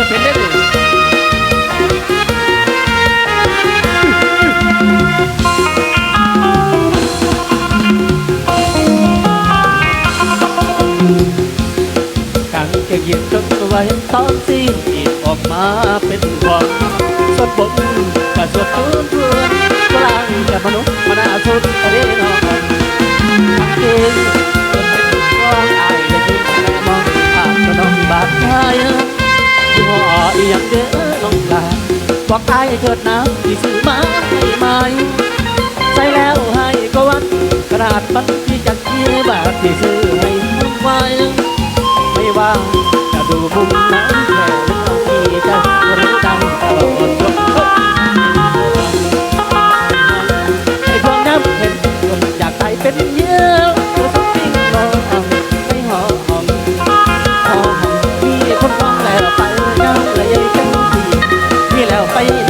จะเป็นได้ว่เจนตัวเห็นตอนซีนอีกออกมาเป็นหวังสดบกกับสดตื้นเพื่อนกลางแค่มนุษ อกไอ้เกิดน้ำที่ซื้อมาให้ไหมใส่แล้วให้ก็วันกระดาษมันที่จากกี่บาทที่ซื้อ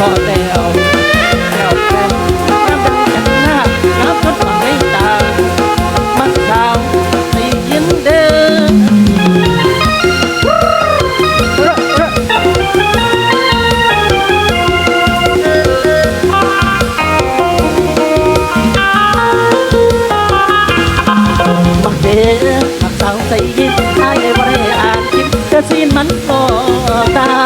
có đèo đèo đèo nam bắc chẳng na nam bắc bằng đây ta. Mắt sao thì yên đơn mặc đế mặc sao xây yên ai ai vào đây à xin mắn có ta.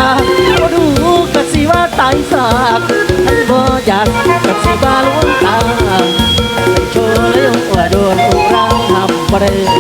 ายสากท่านบ่อยากกับสีบาลวงตาโชว์แล้วว่าโดนอุราทำบ่ได้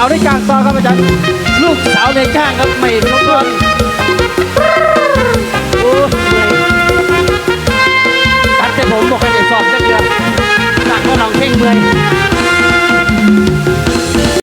สาวในจ้างซอยครับอาจารย์ลูกสาวในจ้างครับไม่รบกวนโอ้ยตัดแต่ผมบอกให้เด็กสอบสักเดือนหนักก็นองเพ่งเมื่อย